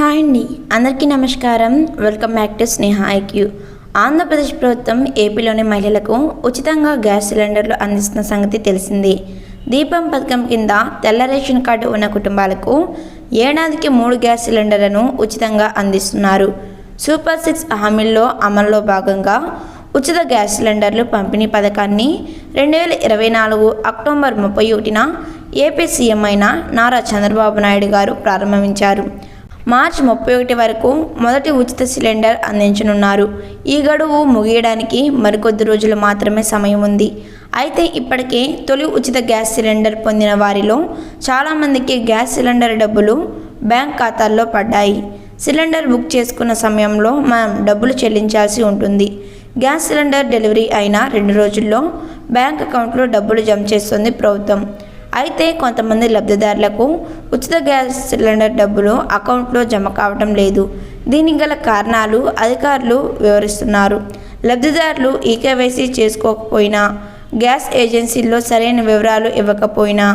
Hi అండి. అందరికీ నమస్కారం. Welcome back to Sneha IQ. Andhra Pradesh ప్రభుత్వం ఏపీలోని మహిళలకు ఉచితంగా గ్యాస్ సిలిండర్లు అందిస్తున్న సంగతి తెలిసింది. దీపం పథకం కింద తెల్ల రేషన్ కార్డు ఉన్న కుటుంబాలకు ఏడాదికి మూడు గ్యాస్ సిలిండర్లను ఉచితంగా అందిస్తున్నారు. సూపర్ సిక్స్ హామీల్లో అమల్లో భాగంగా ఉచిత గ్యాస్ సిలిండర్లు పంపిణీ పథకాన్ని రెండు వేల ఇరవై నాలుగు అక్టోబర్ ముప్పై ఒకటిన ఏపీ సీఎం అయిన నారా చంద్రబాబు నాయుడు గారు ప్రారంభించారు. మార్చి ముప్పై ఒకటి వరకు మొదటి ఉచిత సిలిండర్ అందించనున్నారు. ఈ గడువు ముగియడానికి మరికొద్ది రోజులు మాత్రమే సమయం ఉంది. అయితే ఇప్పటికే తొలి ఉచిత గ్యాస్ సిలిండర్ పొందిన వారిలో చాలామందికి గ్యాస్ సిలిండర్ డబ్బులు బ్యాంక్ ఖాతాల్లో పడ్డాయి. సిలిండర్ బుక్ చేసుకున్న సమయంలో మనం డబ్బులు చెల్లించాల్సి ఉంటుంది. గ్యాస్ సిలిండర్ డెలివరీ అయిన రెండు రోజుల్లో బ్యాంక్ అకౌంట్లో డబ్బులు జమ చేస్తుంది ప్రభుత్వం. అయితే కొంతమంది లబ్ధిదారులకు ఉచిత గ్యాస్ సిలిండర్ డబ్బులు అకౌంట్లో జమ కావడం లేదు. దీనికి గల కారణాలు అధికారులు వివరిస్తున్నారు. లబ్ధిదారులు ఈకేవైసీ చేసుకోకపోయినా గ్యాస్ ఏజెన్సీల్లో సరైన వివరాలు ఇవ్వకపోయినా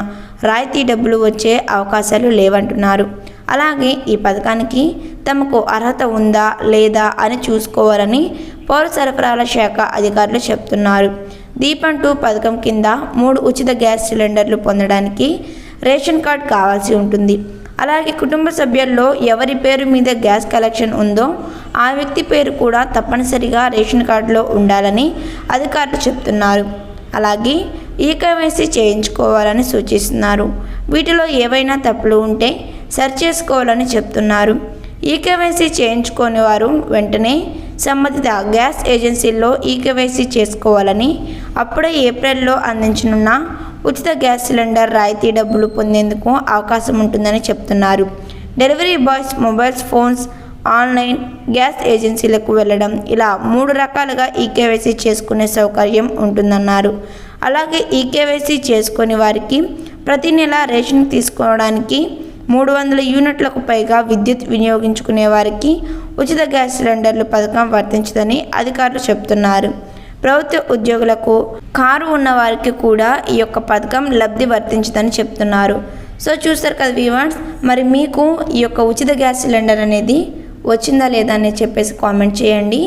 రాయితీ డబ్బులు వచ్చే అవకాశాలు లేవంటున్నారు. అలాగే ఈ పథకానికి తమకు అర్హత ఉందా లేదా అని చూసుకోవాలని పౌర సరఫరాల శాఖ అధికారులు చెప్తున్నారు. దీపం టూ పథకం కింద మూడు ఉచిత గ్యాస్ సిలిండర్లు పొందడానికి రేషన్ కార్డ్ కావాల్సి ఉంటుంది. అలాగే కుటుంబ సభ్యుల్లో ఎవరి పేరు మీద గ్యాస్ కలెక్షన్ ఉందో ఆ వ్యక్తి పేరు కూడా తప్పనిసరిగా రేషన్ కార్డులో ఉండాలని అధికారులు చెప్తున్నారు. అలాగే ఈకేవైసీ చేయించుకోవాలని సూచిస్తున్నారు. వీటిలో ఏవైనా తప్పులు ఉంటే సరి చేసుకోవాలని చెప్తున్నారు. ఈకేవైసీ చేయించుకోని వారు వెంటనే సంబంధిత గ్యాస్ ఏజెన్సీల్లో ఈకేవైసీ చేసుకోవాలని అప్పుడే ఏప్రిల్లో అందించనున్న ఉచిత గ్యాస్ సిలిండర్ రాయితీ డబ్బులు పొందేందుకు అవకాశం ఉంటుందని చెప్తున్నారు. Delivery boys mobiles phones online gas ఏజెన్సీలకు వెళ్ళడం ఇలా మూడు రకాలుగా ఈకేవైసీ చేసుకునే సౌకర్యం ఉంటుందన్నారు. అలాగే ఈకేవైసీ చేసుకుని వారికి ప్రతి నెల రేషన్ తీసుకోవడానికి మూడు వందల యూనిట్లకు పైగా విద్యుత్ వినియోగించుకునే వారికి ఉచిత గ్యాస్ సిలిండర్లు పథకం వర్తించదని అధికారులు చెప్తున్నారు ప్రభుత్వ ఉద్యోగులకు కారు ఉన్న వారికి కూడా ఈ యొక్క పథకం లబ్ధి వర్తించదని చెప్తున్నారు సో చూస్తారు కదా వీవర్స్ మరి మీకు ఈ యొక్క ఉచిత గ్యాస్ సిలిండర్ అనేది వచ్చిందా లేదా అనేది చెప్పేసి కామెంట్ చేయండి.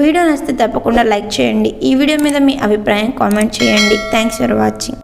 వీడియో నచ్చితే తప్పకుండా లైక్ చేయండి. ఈ వీడియో మీద మీ అభిప్రాయం కామెంట్ చేయండి. Thanks for watching